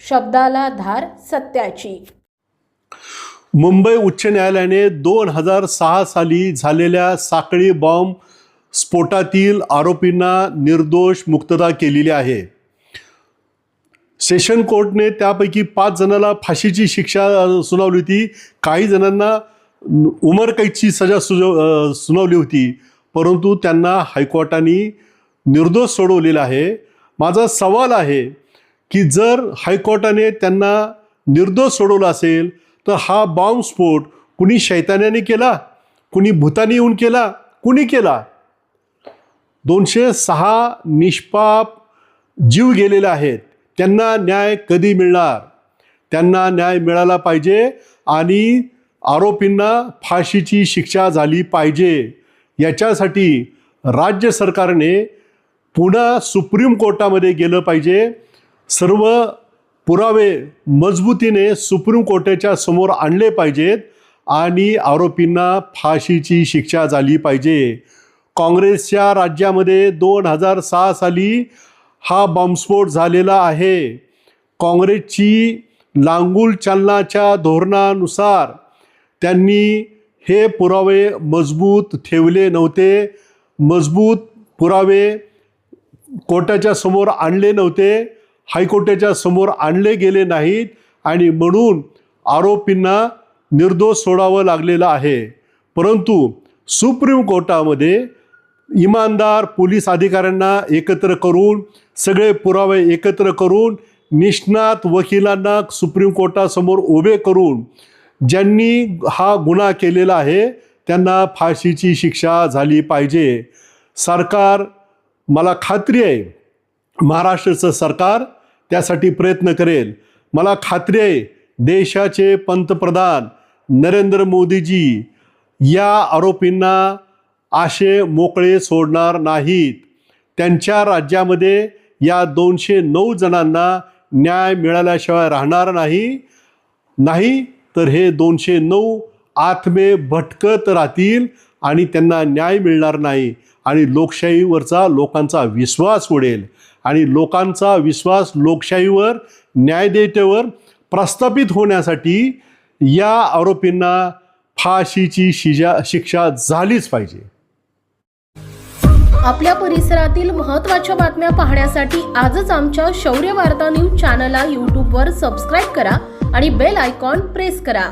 शब्दाला धार सत्याची. मुंबई उच्च न्यायालयाने दोन हजार सहा साली झालेल्या साखळी बॉम्ब स्फोटातील आरोपींना निर्दोष मुक्तता केलेली आहे. सेशन कोर्टने त्यापैकी पाच जणांना फाशीची शिक्षा सुनावली होती. काही जणांना उमरकैदची सजा सुजव सुनावली होती. परंतु त्यांना हायकोर्टाने निर्दोष सोडवलेला आहे. माझा सवाल आहे की जर हायकोर्टाने त्यांना निर्दोष सोडवलं असेल तर हा बॉम्बस्फोट कुणी शैतान्याने केला? कुणी भूतानी येऊन केला? कुणी केला? दोनशे सहा निष्पाप जीव गेलेले आहेत. त्यांना न्याय कधी मिळणार? त्यांना न्याय मिळाला पाहिजे आणि आरोपींना फाशीची शिक्षा झाली पाहिजे. याच्यासाठी राज्य सरकारने पुन्हा सुप्रीम कोर्टामध्ये गेलं पाहिजे. सर्व पुरावे मजबूतीने सुप्रीम कोर्टाच्या समोर आणले पाहिजेत आणि आरोपींना फाशीची शिक्षा झाली पाहिजे. काँग्रेसच्या राज्यामध्ये दोन हजार सहा साली हा बॉम्बस्फोट झालेला आहे. काँग्रेसची लांगूल चालनाच्या धोरणानुसार त्यांनी हे पुरावे मजबूत ठेवले नव्हते. मजबूत पुरावे कोर्टाच्या समोर आणले नव्हते. हायकोर्टाच्या समोर आणले गेले नाहीत आणि म्हणून आरोपींना निर्दोष सोडावं लागलेलं आहे. परंतु सुप्रीम कोर्टामध्ये इमानदार पोलीस अधिकाऱ्यांना एकत्र करून सगळे पुरावे एकत्र करून निष्णात वकिलांना सुप्रीम कोर्टासमोर उभे करून ज्यांनी हा गुन्हा केलेला आहे त्यांना फाशीची शिक्षा झाली पाहिजे. सरकार मला खात्री आहे महाराष्ट्राचं सरकार त्यासाठी प्रयत्न करेल. मला खात्री आहे देशाचे पंतप्रधान नरेंद्र मोदीजी या आरोपींना आशे मोकळे सोडणार नाहीत. त्यांच्या राज्यामध्ये या दोनशे नऊ जणांना न्याय मिळाल्याशिवाय राहणार नाही. नाही तर हे दोनशे नऊ आत्मे भटकत राहतील आणि त्यांना न्याय मिळणार नाही आणि लोकशाहीवरचा लोकांचा विश्वास उडेल. आणि लोकांचा विश्वास लोकशाहीवर न्यायदेतेवर प्रस्थापित होण्यासाठी या आरोपींना फाशीची शिजा शिक्षा झालीच पाहिजे. आपल्या परिसरातील महत्त्वाच्या बातम्या पाहण्यासाठी आजच आमच्या शौर्य वार्ता न्यूज चॅनलला यूट्यूबवर सबस्क्राईब करा आणि बेल आयकॉन प्रेस करा.